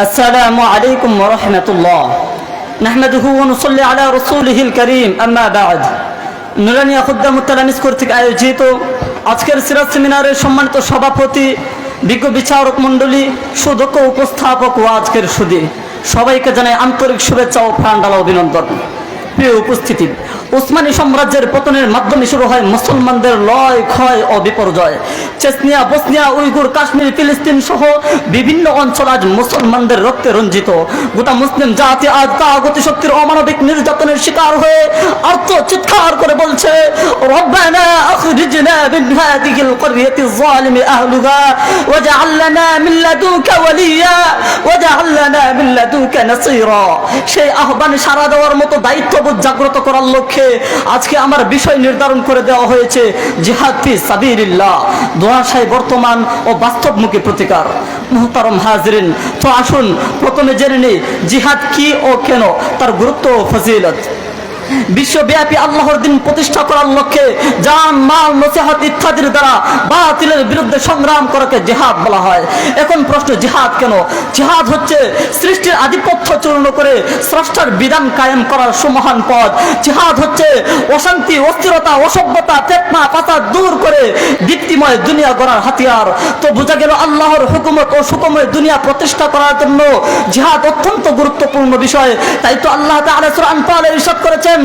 السلام عليكم ورحمة الله نحمده ونصلي على رسوله الكريم أما بعد নুরানিয়া খুদ্দাম তালামিস কর্তৃক আয়োজিত আজকের সিরাজ সেমিনারের সম্মানিত সভাপতি বিজ্ঞ বিচারক মণ্ডলী সুদক্ষ উপস্থাপক ও আজকের সুদী সবাইকে জানাই আন্তরিক শুভেচ্ছা ও প্রাণডালা অভিনন্দন প্রিয় উপস্থিতি উসমানী সাম্রাজ্যের পতনের মাধ্যমে শুরু হয় মুসলমানদের লয়, ক্ষয় ও বিপর্যয়। চেচনিয়া বসনিয়া উইগুর কাশ্মীর, ফিলিস্তিন সহ বিভিন্ন অঞ্চল আজ মুসলমানদের রক্তে রঞ্জিত। গোটা মুসলিম জাতি আজ তাগতি শক্তির অমানবিক নির্যাতনের শিকার হয়ে আর্ত চিৎকার করে বলছে সেই আহ্বান সারা দেওয়ার মতো দায়িত্ববোধ জাগ্রত করার লক্ষ্যে আজকে আমার বিষয় নির্ধারণ করে দেওয়া হয়েছে, জিহাদ ফি দোয়াশাই বর্তমান ও বাস্তবমুখী প্রতিকার। মোহতারম হাজরিন, তো আসুন, প্রথমে জেনে নিই, জিহাদ কি ও কেন, তার গুরুত্ব ও ফজিলত। বিশ্বব্যাপী আল্লাহর দিন প্রতিষ্ঠা করার লক্ষ্যে জান, মাল, নসিহাত ইত্যাদির দ্বারা বাতিলের বিরুদ্ধে সংগ্রাম করাকে জেহাদ বলা হয়। এখন প্রশ্ন, জিহাদ কেন? জিহাদ হচ্ছে সৃষ্টির আধিপত্য চূর্ণ করে স্রষ্টার বিধান কায়েম করার সুমহান পথ। জিহাদ হচ্ছে অশান্তি, অস্থিরতা, অসভ্যতা, ফেতনা পাতা দূর করে দীপ্তিময় দুনিয়া গড়ার হাতিয়ার। তো বোঝা গেল আল্লাহর হুকুমত ও সুকময় দুনিয়া প্রতিষ্ঠা করার জন্য জিহাদ অত্যন্ত গুরুত্বপূর্ণ বিষয়। তাই তো আল্লাহ তাআলা সূরা করেছেন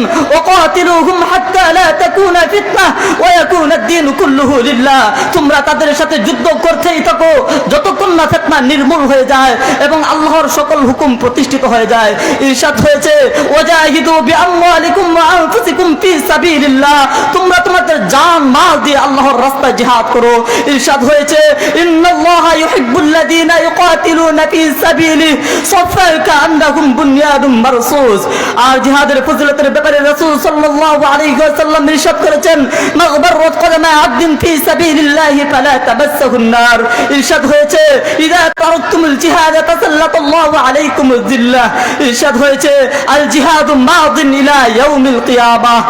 লিল্লাহ। তোমরা তাদের সাথে যুদ্ধ করতেই থাকো, যতক্ষণ না ফিতনা নির্মূল হয়ে যায় এবং আল্লাহর সকল হুকুম প্রতিষ্ঠিত হয়ে যায়। ইরশাদ হয়েছে, ওয়াজাহিদু বিআমওয়ালিকুম ওয়া আনফুসিকুম ফি সাবিলিল্লাহ। তোমরা তোমাদের জান মাল দিয়ে আল্লাহর রাস্তায় জিহাদ করো ইরশাদ হয়েছে ইন্নাল্লাহা ইউহিব্বুল্লাযীনা ইউকাতিলুনা ফি সাবিলিহি সাফফান কাআন্নাহুম বুনয়ানুম মারসুস আর জিহাদের ফজিলতের ব্যাপারে রাসূল সাল্লাল্লাহু আলাইহি ওয়াসাল্লাম ইরশাদ করেছেন মাগবাররাত কদমা আবদিন ফি সাবিলিল্লাহি ফালা তামাসসাহুন নার ইরশাদ হয়েছে ইযা তারাকতুমুল জিহাদ তাসাল্লাতাল্লাহু আলাইকুমুজ জিল্লাহ ইরশাদ হয়েছে আল জিহাদু মাদিন ইলা ইয়াউমিল কিয়ামাহ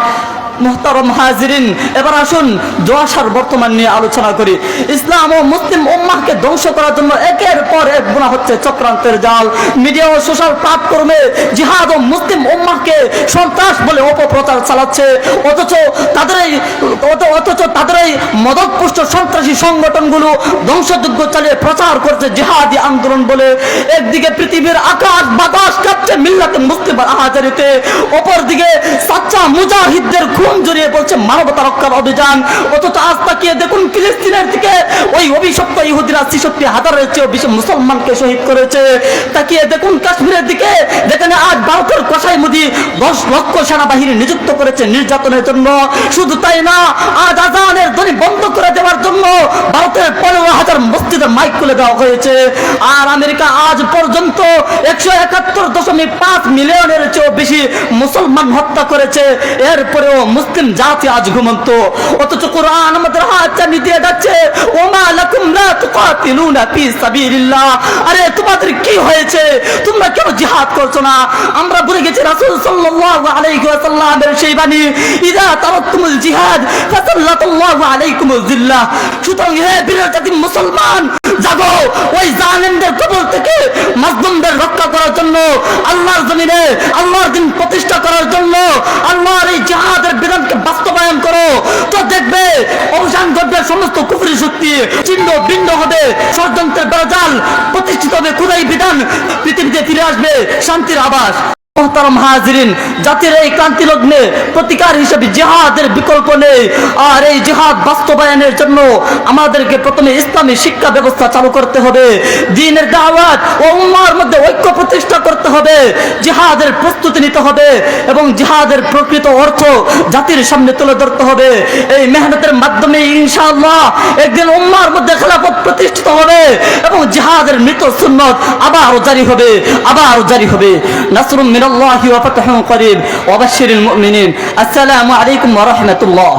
মোহতারম হাজিরিন এবার আসুন দোয়াশার বর্তমান নিয়ে আলোচনা করি। ইসলাম ও মুসলিম উম্মাহকে ধ্বংস করার জন্য একের পর এক গুণা হচ্ছে চক্রান্তের জাল। মিডিয়া ও সোশ্যাল প্ল্যাটফর্মে জিহাদ ও মুসলিম উম্মাহকে সন্ত্রাস বলে অপপ্রচার চালাচ্ছে। অথচ তাদের এই অথচ তাদের এই মদতপুষ্ট সন্ত্রাসী সংগঠনগুলো ধ্বংসযজ্ঞ চালিয়ে প্রচার করছে জিহাদি আন্দোলন বলে। একদিকে পৃথিবীর আকাশ বাতাস কাঁপছে মিল্লাতে মুসলিম আহাজারিতে। অপরদিকে সাচ্চা মুজাহিদদের খুন জড়িয়ে বলছে, মানবতা রক্ষার অভিযান। অথচ আজ তাকিয়ে দেখুন ফিলিস্তিনের দিকে ওই অভিশপ্ত ইহুদিরা ছিষট্টি হাজারের চেয়েও বিশ্ব মুসলমানকে শহীদ করেছে। তাকিয়ে দেখুন কাশ্মীরের দিকে, যেখানে আজ ভারতের কসাই দশ লক্ষ সেনাবাহিনী নিযুক্ত করেছে নির্যাতনের জন্য। শুধু তাই না, আজ আজানের ধ্বনি বন্ধ করে দেওয়ার জন্য ভারতের পনেরো হাজার মসজিদের মাইক খুলে দেওয়া হয়েছে। আর আমেরিকা আজ পর্যন্ত একশো একাত্তর দশমিক পাঁচ মিলিয়নের চেয়েও বেশি মুসলমান হত্যা করেছে। এরপরেও মুসলিম জাতি আজ ঘুমন্ত। অথচ কোরআন আমাদের হাত চানি দিয়ে যাচ্ছে, ওমা লাকুম লা তুকাতিলুনা ফি সাবিলিল্লাহ। আরে, তোমাদের কি হয়েছে? তোমরা কেন জিহাদ করছ না? আমরা ভুলে গেছি রাসূল সাল্লাল্লাহু আলাইহি ওয়াসাল্লামের সেই বাণী, ইদা তারাকতুমুল জিহাদ, ফাসাল্লাতুল্লাহু আলাইকুমুজ জিল্লাহ সুতরাং হে বীরের মুসলমান, জাগো, ওই জালেমদের কবল থেকে মাজলুমদের রক্ষা করার জন্য, আল্লাহর জমিনে আল্লাহর দিন প্রতিষ্ঠা করার জন্য, আল্লাহর এই জিহাদের বিধানকে বাস্তবায়ন করো। তো দেখবে, অবসান ঘটবে, সমস্ত কুফরি শক্তি চিহ্ন ভিন্ন হবে, ষড়যন্ত্রের বেড়াজাল প্রতিষ্ঠিত হবে, খুদাই বিধান পৃথিবীতে ফিরে আসবে, শান্তির আবাস। মোহতারম হাজরিন, জাতির এই ক্রান্তি লগ্নে প্রতিকার হিসেবে জিহাদের বিকল্প নেই। আর এই জিহাদ বাস্তবায়নের জন্য আমাদেরকে প্রথমে ইসলামী শিক্ষা ব্যবস্থা চালু করতে হবে। দিনের দাওয়াত ও উম্মার মধ্যে ঐক্য প্রতিষ্ঠা করতে হবে। জিহাদের প্রস্তুতি নিতে হবে এবং জিহাদের প্রকৃত অর্থ জাতির সামনে তুলে ধরতে হবে। এই মেহনতের মাধ্যমে ইনশাআল্লাহ একদিন উম্মার মধ্যে খেলাফত প্রতিষ্ঠিত হবে এবং জিহাদের মৃত সুন্নত আবারও জারি হবে, আবারও জারি হবে। নাসরুম মিনাল্লাহি الله وفتح قريب وبشر المؤمنين. السلام عليكم ورحمة الله.